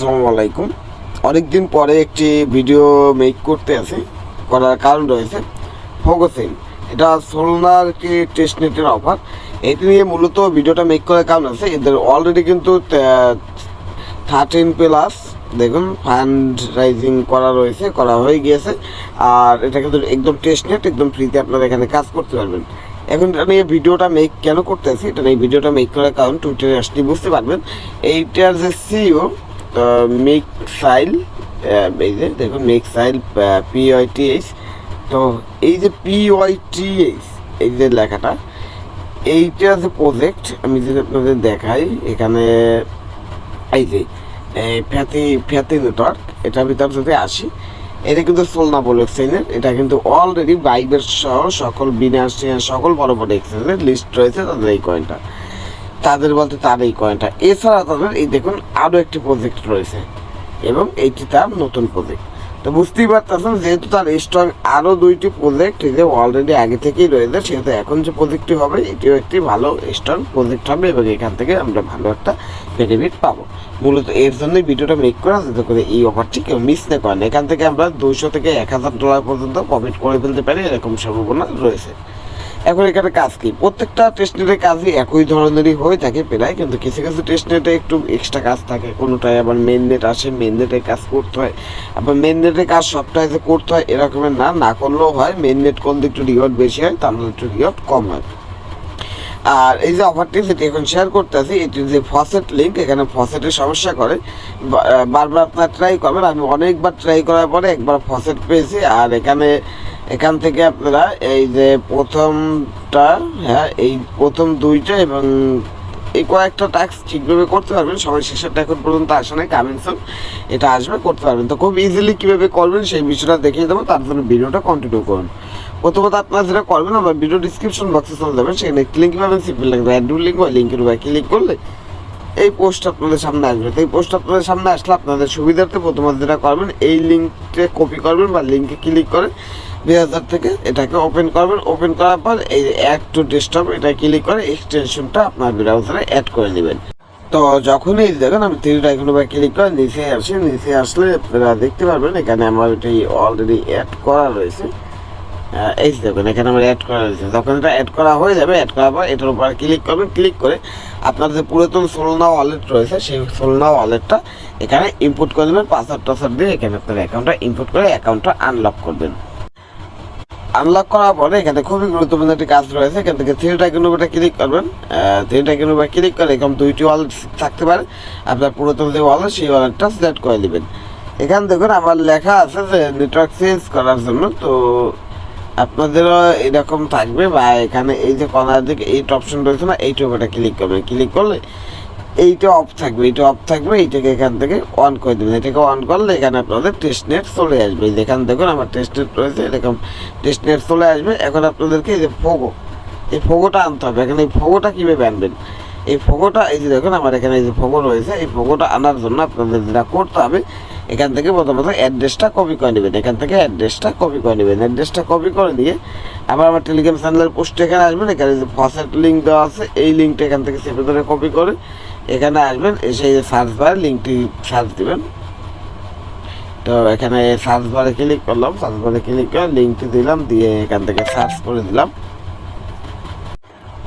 আসসালামু আলাইকুম। অনেকদিন পরে একটি ভিডিও মেক করতে আছে করার কারণ রয়েছে। ফোকাসিং এটা সোলনার কি টেস্টনেটের অফার এটি নিয়ে মূলত ভিডিওটা মেক করার কারণ আছে। এদের অলরেডি কিন্তু থার্টিন প্লাস দেখুন ফান্ড রাইজিং করা রয়েছে, করা হয়ে গিয়েছে। আর এটা কিন্তু একদম টেস্টনেট একদম ফ্রিতে আপনারা এখানে কাজ করতে পারবেন। এখন এটা নিয়ে ভিডিওটা মেক কেন করতেছি এটা নিয়ে ভিডিওটা মেক করার কারণ টুইটারে আসলে বুঝতে পারবেন। এইটার যে সিইও মেক সাইল এই যে দেখুন মেক সাইল পিওয়াইটিএইচ তো এই যে পিওয়াইটিএইচ এই যে লেখাটা, এইটা যে প্রজেক্ট আমি যদি আপনাদের দেখাই, এখানে এই যে ফ্যাতি ফ্যাতি নেটওয়ার্ক এটার ভিতর যদি আসি, এটা কিন্তু সোলনা বলে এক্সচেঞ্জের এটা কিন্তু অলরেডি বাইবের সহ সকল বিনাশ সকল বড় বড় এক্সচেঞ্জের লিস্ট রয়েছে তাদের এই কয়েনটা তাদের বলতে তার এই কয়েনটা এছাড়া তাদের এই দেখুন আরও একটি প্রজেক্ট রয়েছে, এবং এইটি তার নতুন প্রজেক্ট তো বুঝতেই পারতেছেন, যেহেতু তার স্ট্রং আরও দুইটি প্রজেক্ট যে অলরেডি আগে থেকেই রয়েছে, সেহেতু এখন যে প্রজেক্টটি হবে, এটিও একটি ভালো স্ট্রং প্রজেক্ট হবে, এবং এখান থেকে আমরা ভালো একটা বেনিফিট পাবো। মূলত এর জন্যই ভিডিওটা মেক করা, যাতে করে এই অফারটি কেউ মিস না করেন। এখান থেকে আমরা দুশো থেকে এক হাজার ডলার পর্যন্ত প্রফিট করে ফেলতে পারি, এরকম সম্ভাবনা রয়েছে। এখন এখানে কাজ কি? প্রত্যেকটা টেস্টনেটের কাজই একই ধরনেরই হয়ে থাকে প্রায়, কিন্তু কিছু কিছু টেস্টনেটে একটু এক্সট্রা কাজ থাকে। কোনোটায় আবার মেন নেট আসে মেন নেটে কাজ করতে হয়। আবার মেন নেটের কাজ সবটাই যে করতে হয় এরকমের না না করলেও হয়। মেন নেট করলে একটু রিওয়ার্ড বেশি হয়, তার মধ্যে একটু রিওয়ার্ড কম হয়। আর এই যে অফারটি যেটি এখন শেয়ার করতেছি এটির যে ফসেট লিঙ্ক এখানে ফসেটের সমস্যা করে। বারবার আপনার ট্রাই করবেন। আমি অনেকবার ট্রাই করার পরে একবার ফসেট পেয়েছি, আর এখানে এখান থেকে আপনারা এই যে প্রথমটা হ্যাঁ এই প্রথম দুইটা এবং এই কয়েকটা টাস্ক ঠিকভাবে করতে পারবেন। সবাই শেষেরটা এখন পর্যন্ত আসে নাই কামিংসন এটা আসবে, করতে পারবেন। তো খুব ইজিলি কীভাবে করবেন সেই বিষয়টা দেখিয়ে দেবো, তার জন্য ভিডিওটা কন্টিনিউ করুন। প্রথমত আপনারা যেটা করবেন, আমার ভিডিও ডিসক্রিপশন বক্সে চলে যাবেন, সেখানে ক্লিক পাবেন সিম্পল লাগবে অ্যাড লিঙ্ক বা লিঙ্কের উপর ক্লিক করলে এই পোস্ট আপনাদের সামনে আসবে। তো এই পোস্ট আপনাদের সামনে আসলে আপনাদের সুবিধার্থে প্রথমত যেটা করবেন, এই লিঙ্ককে কপি করবেন বা লিঙ্কে ক্লিক করে ব্রাউজার থেকে এটাকে ওপেন করবেন। ওপেন করার পর এই অ্যাড টু ডেস্কটপ এটা ক্লিক করে এক্সটেনশনটা আপনার ব্রাউজারে অ্যাড করে নেবেন। তো যখনই দেখেন আমি থ্রি ডাইকনো বা ক্লিক করে নিচে আসি, নিচে আসলে আপনারা দেখতে পারবেন এখানে আমার এটাই অলরেডি অ্যাড করা রয়েছে। এই দেখুন, এখানে আমার অ্যাড করা রয়েছে। যখন এটা অ্যাড করা হয়ে যাবে অ্যাড করার পর এটার উপর ক্লিক করবেন। ক্লিক করে আপনার যে পুরাতন সোলনা ওয়ালেট রয়েছে, সেই সোলনা ওয়ালেটটা এখানে ইনপুট করে দেবেন। পাসওয়ার্ড টাসওয়ার্ড দিয়ে এখানে আপনার অ্যাকাউন্টটা ইনপুট করে অ্যাকাউন্টটা আনলক করবেন। আনলক করার পরে এখানে খুবই গুরুত্বপূর্ণ একটি কাজ রয়েছে। এখান থেকে থ্রি টাইকেন ক্লিক করবেন। থ্রি টাইকেন ক্লিক করে এরকম দুইটি ওয়ালেট থাকতে পারে। আপনার পুরাতন যে ওয়ালেট সেই ওয়ালেটটা সিলেক্ট করে নেবেন। এখানে দেখুন আমার লেখা আছে যে নেটওয়ার্ক চেঞ্জ করার জন্য। তো আপনাদেরও এরকম থাকবে বা এখানে এই যে কর্নার দিকে এইটা অপশন রয়েছে না, এইটা উপরে ক্লিক করবেন। ক্লিক করলে এইটা অফ থাকবে, এইটা অফ থাকবে, এইটাকে এখান থেকে অন করে দেবেন। এটাকে অন করলে এখানে আপনাদের টেস্ট নেট চলে আসবে। এখানে দেখুন আমার টেস্ট নেট রয়েছে, এরকম টেস্ট নেট চলে আসবে। এখন আপনাদেরকে এই যে ফোগো এই ফোগোটা আনতে হবে। এখানে এই ফোগোটা কীভাবে আনবেন? এই ফোগোটা এই যে দেখুন আমার এখানে এই যে ফোগো রয়েছে, এই ফোগোটা আনার জন্য আপনাদের যেটা করতে হবে, এখান থেকে প্রথমত অ্যাড্রেসটা কপি করে নেবেন। এখান থেকে অ্যাড্রেসটা কপি করে নেবেন। অ্যাড্রেসটা কপি করে দিয়ে আবার আমার টেলিগ্রাম চ্যানেলের পোস্ট এখানে আসবেন। এখানে যে ফসেট লিঙ্ক দেওয়া আছে, এই লিঙ্কটা এখান থেকে চেপে ধরে কপি করে এখানে আসবেন, এসে সার্চ বারে লিঙ্কটি সার্চ দিবেন। তো এখানে সার্চ বারে ক্লিক করলাম সার্চ বারে ক্লিক করে লিঙ্কটি দিলাম, দিয়ে এখান থেকে সার্চ করে দিলাম।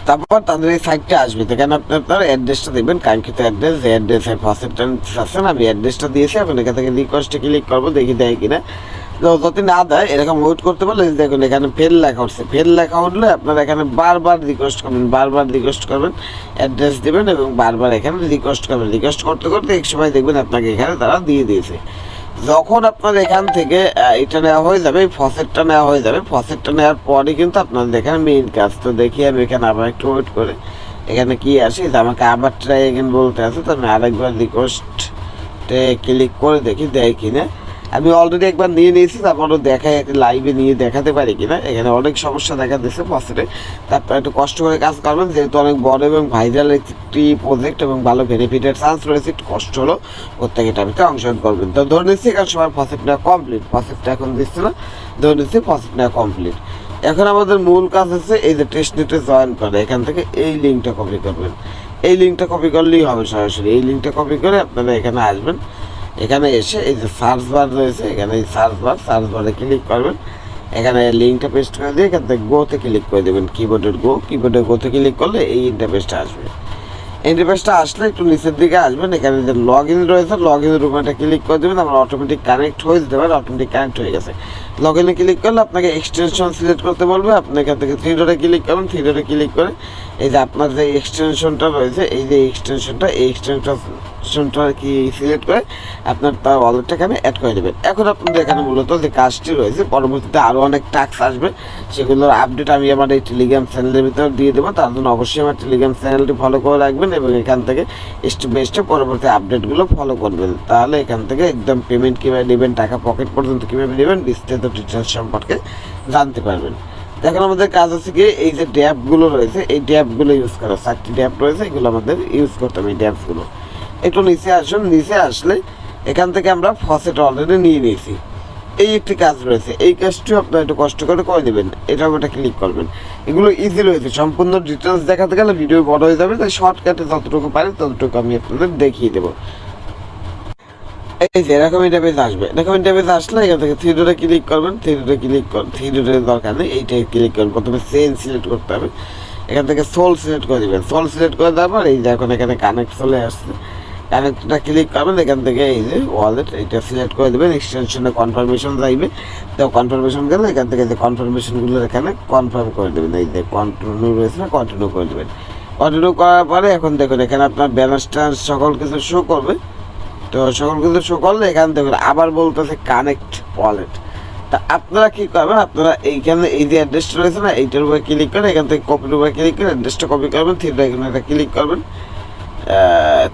তারপর তাদের এই সাইটটা আসবে। এখানে আপনি আপনার অ্যাড্রেসটা দেবেন কাঙ্ক্ষিত অ্যাড্রেস যে অ্যাড্রেসের পার্সেন্টেজ আছেন আমি অ্যাড্রেসটা দিয়েছি, এখন এখান থেকে রিকোয়েস্টে ক্লিক করব, দেখি দেয় কিনা। যদি না দেয়, এরকম ওয়েট করতে পারলে দেখুন, এখানে ফেল লেখা উঠছে ফেল লেখা উঠলে আপনারা এখানে বারবার রিকোয়েস্ট করবেন, বারবার রিকোয়েস্ট করবেন অ্যাড্রেস দেবেন এবং বারবার এখানে রিকোয়েস্ট করবেন। রিকোয়েস্ট করতে করতে এক সময় দেখবেন আপনাকে এখানে তারা দিয়ে দিয়েছে। যখন আপনার এখান থেকে এটা নেওয়া হয়ে যাবে ফসেটটা নেওয়া হয়ে যাবে ফসেটটা নেওয়ার পরে কিন্তু আপনাদের এখানে মেইন কাজ। তো দেখি আমি এখানে আবার একটু ওয়েট করে, এখানে কি আসে আমাকে আবার ট্রাই এগেন বলতে আছে, তো আমি আরেকবার রিকোয়েস্টে ক্লিক করে দেখি দেয় কিনা। আমি অলরেডি একবার নিয়ে নিয়েছি, তারপরও দেখায় লাইভে নিয়ে দেখাতে পারি কিনা, এখানে অনেক সমস্যা দেখা দিচ্ছে ফসেটে তারপর একটু কষ্ট করে কাজ করবেন, যেহেতু অনেক বড় এবং ভাইরাল একটি প্রজেক্ট এবং ভালো বেনিফিটের চান্স রয়েছে, একটু কষ্ট হলো প্রত্যেকে এটাতে অংশগ্রহণ করবেন। তো ধরে নিচ্ছি, এখানে সবার নেওয়া কমপ্লিট ফসেটটা এখন দিচ্ছে না, ধরে নিচ্ছি নেওয়া কমপ্লিট এখন আমাদের মূল কাজ হচ্ছে, এই যে টেস্ট নেটে জয়েন করে, এখান থেকে এই লিঙ্কটা কপি করবেন। এই লিঙ্কটা কপি করলেই হবে সরাসরি, এই লিঙ্কটা কপি করে আপনারা এখানে আসবেন। এখানে এসে এই যে সার্চ বার রয়েছে, এখানে এই সার্চ বার সার্চ বারে ক্লিক করবেন। এখানে লিঙ্কটা পেস্ট করে দিয়ে এখান থেকে গোতে ক্লিক করে দেবেন কিবোর্ডের গো কিবোর্ডের গোতে ক্লিক করলে এই ইন্টারফেসটা আসবে। ইন্টারফেসটা আসলে একটু নিচের দিকে আসবেন, এখানে যে লগ ইন রয়েছে লগ ইন একটা ক্লিক করে দেবেন আমরা অটোমেটিক কানেক্ট হয়ে যেতে পারে অটোমেটিক কানেক্ট হয়ে গেছে। লগ ইনে ক্লিক করলে আপনাকে এক্সটেনশন সিলেক্ট করতে বলবে। আপনি এখান থেকে থ্রি ডটে ক্লিক করবেন থ্রি ডটে ক্লিক করে এই যে আপনার যে এক্সটেনশনটা রয়েছে, এই যে এক্সটেনশনটা এই এক্সটেনশনটা কি সিলেক্ট করে আপনার তার ওয়ালেটটা এখানে অ্যাড করে দেবেন এখন আপনাদের এখানে মূলত যে কাজটি রয়েছে, পরবর্তীতে আরও অনেক টাস্ক আসবে। সেগুলোর আপডেট আমি আমার এই টেলিগ্রাম চ্যানেলের ভিতরে দিয়ে দেবো। তার জন্য অবশ্যই আমার টেলিগ্রাম চ্যানেলটি ফলো করে রাখবেন এবং এখান থেকে স্টেপ বাই স্টেপ পরবর্তী আপডেটগুলো ফলো করবেন। তাহলে এখান থেকে একদম পেমেন্ট কীভাবে নেবেন, টাকা পকেট পর্যন্ত কীভাবে নেবেন, বিস্তারিত ডিটেলস সম্পর্কে জানতে পারবেন। এখন আমাদের কাজ হচ্ছে কি, এই যে ড্যাপগুলো রয়েছে, এই ড্যাপগুলো ইউজ করা। চারটি ড্যাপ রয়েছে, এগুলো আমাদের ইউজ করতে হবে এই ড্যাপগুলো একটু নিচে আসুন, নিচে আসলে এখান থেকে আমরা ফসেট অলরেডি নিয়ে নিয়েছি। এই একটি কাজ রয়েছে, এই কাজটিও আপনারা একটু কষ্ট করে করে দেবেন এটাও একটা ক্লিক করবেন। এগুলো ইজি রয়েছে, সম্পূর্ণ ডিটেলস দেখাতে গেলে ভিডিও বড় হয়ে যাবে, তাই শর্টকাটে যতটুকু পারে ততটুকু আমি আপনাদের দেখিয়ে দেবো। এই যে, এরকম ইন্টারফেস আসবে। এরকম ইন্টারফেস আসলে এখান থেকে থ্রি ক্লিক করবেন থ্রি ক্লিক কর থ্রি দরকার নেই, এইটাই ক্লিক করবেন। প্রথমে সেন সিলেক্ট করতে হবে। এখান থেকে সোল সিলেক্ট করে দেবেন। সোল সিলেক্ট করে দেওয়ার পর এই যে এখন এখানে কানেক্ট চলে আসছে। কানেক্টটা ক্লিক করবেন, এখান থেকে এই যে ওয়ালেট এটা সিলেক্ট করে দেবেন। এক্সটেনশনে কনফার্মেশন চাইবে। তো কনফার্মেশন গেলে এখান থেকে যে কনফার্মেশনগুলো এখানে কনফার্ম করে দেবেন। এই যে কন্টিনিউ রয়েছে না কন্টিনিউ করে দেবেন। কন্টিনিউ করার পরে এখন দেখুন, এখানে আপনার ব্যালেন্স ট্রান্স সকল কিছু শো করবে। তো সকল শো করলে এখান থেকে আবার বলতেছে কানেক্ট ওয়ালেট তা আপনারা কি করবেন? আপনারা এইখানে এই যে অ্যাড্রেসটা রয়েছে না, এইটার উপরে ক্লিক করে এখান থেকে কপির উপরে ক্লিক করে অ্যাড্রেসটা কপি করবেন থ্রি এখানে একটা ক্লিক করবেন।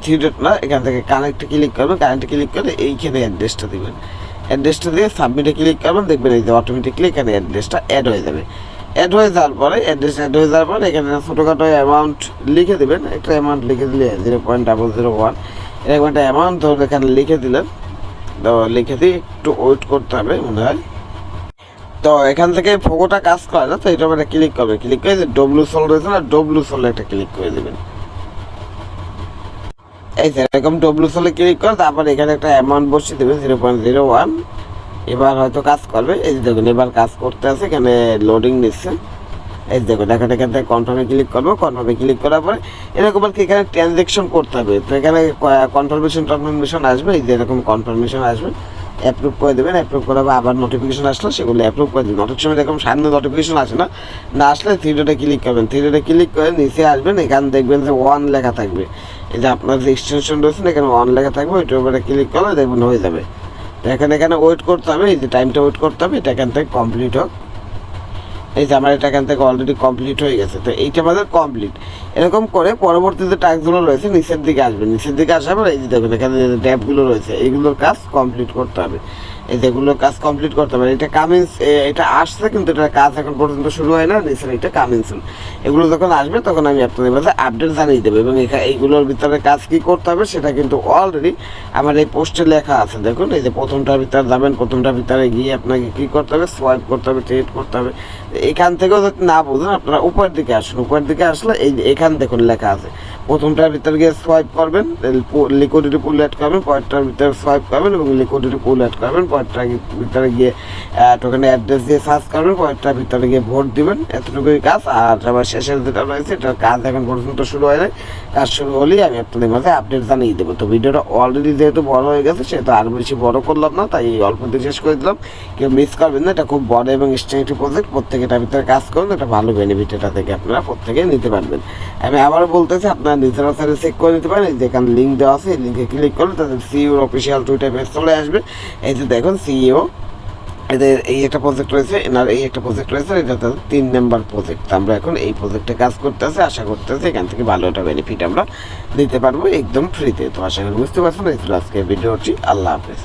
থ্রি ডট না, এখান থেকে কানেক্টে ক্লিক করবেন কানেক্টে ক্লিক করে এইখানে অ্যাড্রেসটা দিবেন। অ্যাড্রেসটা দিয়ে সাবমিটে ক্লিক করবেন, দেখবেন এই যে অটোমেটিকলি এখানে অ্যাড্রেসটা অ্যাড হয়ে যাবে। অ্যাড হয়ে যাওয়ার পরে অ্যাড্রেস অ্যাড হয়ে যাওয়ার পরে এখানে ছোটোখাটো অ্যামাউন্ট লিখে দেবেন, একটা অ্যামাউন্ট লিখে দিলে zero point double zero one এরকম একটা অ্যামাউন্ট ধরে এখানে লিখে দিলেন। তো লিখে দিয়ে একটু ওয়েট করতে হবে, মনে হয়। তো এখান থেকে ফোকোটা কাজ করে না তো এটা একটা ক্লিক করবে। ক্লিক করে ডব্লু সোল রয়েছে না ডব্লু সোলে একটা ক্লিক করে দেবেন। এই যে এরকম ডব্লু সোলে ক্লিক করে তারপর এখানে একটা অ্যামাউন্ট বসিয়ে দেবেন জিরো পয়েন্ট জিরো ওয়ান এবার হয়তো কাজ করবে, এই যে দেখুন, এবার কাজ করতে আছে, এখানে লোডিং নিচ্ছে। এই যে দেখুন, এখানে এখান থেকে কনফার্মে ক্লিক করব কনফার্মে ক্লিক করার পরে এরকম আর কি এখানে ট্রানজ্যাকশন করতে হবে। তো এখানে কনফার্মেশন টনফার্মেশন আসবে, এই যে এরকম কনফার্মেশন আসবে। অ্যাপ্রুভ করে দেবেন অ্যাপ্রুভ করার পর আবার নোটিফিকেশন আসলে, সেগুলো অ্যাপ্রুভ করে দেবেন। অনেক সময় এরকম সামনে নোটিফিকেশন আসে না না আসলে থ্রি ডটে ক্লিক করবেন। থ্রি ডটে ক্লিক করে নিচে আসবেন, এখানে দেখবেন যে ওয়ান লেখা থাকবে। এই যে আপনার যে এক্সটেনশন রয়েছে এখানে ওয়ান লেখা থাকবে, ওইটার উপরে ক্লিক করলে দেখবেন হয়ে যাবে। তো এখানে এখানে ওয়েট করতে হবে, এই যে টাইমটা ওয়েট করতে হবে, এটা এখান থেকে কমপ্লিট হোক। এই যে আমার এটা এখান থেকে অলরেডি কমপ্লিট হয়ে গেছে। তো এইটা আমাদের কমপ্লিট এরকম করে পরবর্তীতে টাস্কগুলো রয়েছে, নিচের দিকে আসবে। নিচের দিকে আসার পর এই যে দেখুন, এখানে ট্যাবগুলো রয়েছে এইগুলোর কাজ কমপ্লিট করতে হবে। এই যেগুলোর কাজ কমপ্লিট করতে হবে। এটা কামিংস এটা আসছে কিন্তু এটা কাজ এখন পর্যন্ত শুরু হয় না নিচের এটা কামিংস এগুলো যখন আসবে, তখন আমি আপনাদের কাছে আপডেট জানিয়ে দেবো। এবং এইগুলোর ভিতরে কাজ কি করতে হবে, সেটা কিন্তু অলরেডি আমার এই পোস্টে লেখা আছে। দেখুন, এই যে প্রথমটার ভিতরে যাবেন, প্রথমটার ভিতরে গিয়ে আপনাকে কি করতে হবে? সোয়াইপ করতে হবে ট্রেড করতে হবে। এখান থেকেও যদি না বুঝুন, আপনারা উপরের দিকে আসুন। উপরের দিকে আসলে এই এখান দেখুন লেখা আছে। প্রথমটার ভিতরে গিয়ে সোয়াইপ করবেন লিকুইডিটি পুল অ্যাড করবেন, পরেরটার ভিতরে সোয়াইপ করবেন এবং লিকুইডিটি পুল অ্যাড করবেন পরেরটার ভিতরে গিয়ে টোকেন অ্যাড্রেস দিয়ে সার্চ করবেন পরেরটার ভিতরে গিয়ে ভোট দিবেন, এতটুকুই কাজ। আর আবার শেষের যেটা রয়েছে কাজ এখন পর্যন্ত শুরু হয় নাই। কাজ শুরু হলেই আমি আপনাদের মাঝে আপডেট জানিয়ে দেবো। তো ভিডিওটা অলরেডি যেহেতু বড় হয়ে গেছে আর বেশি বড় করলাম না, তাই অল্প দিয়ে শেষ করে দিলাম। কেউ মিস করবেন না, এটা খুব বড় এবং স্ট্রেংটি প্রজেক্ট প্রত্যেকে ভিতরে কাজ করুন, এটা ভালো বেনিফিট এটা থেকে আপনারা প্রত্যেকে নিতে পারবেন। আমি আবারও বলতেছি, আপনারা নিজেরা চেক করে নিতে পারেন, এই যে এখানে লিঙ্ক দেওয়া আছে, এই লিঙ্কে ক্লিক করলে তাদের সিইওর অফিসিয়াল টুইটার পেজ চলে আসবে। এই যে দেখুন সিইও এদের এই একটা প্রজেক্ট রয়েছে, এনার এই একটা প্রজেক্ট রয়েছে এটা তাদের তিন নাম্বার প্রজেক্ট আমরা এখন এই প্রজেক্টে কাজ করতে আছে আশা করতেছি এখান থেকে ভালো একটা বেনিফিট আমরা দিতে পারব একদম ফ্রিতে তো। আশা করি বুঝতে পারছেন, এই ছিল আজকে ভিডিওটি আল্লাহ হাফেজ।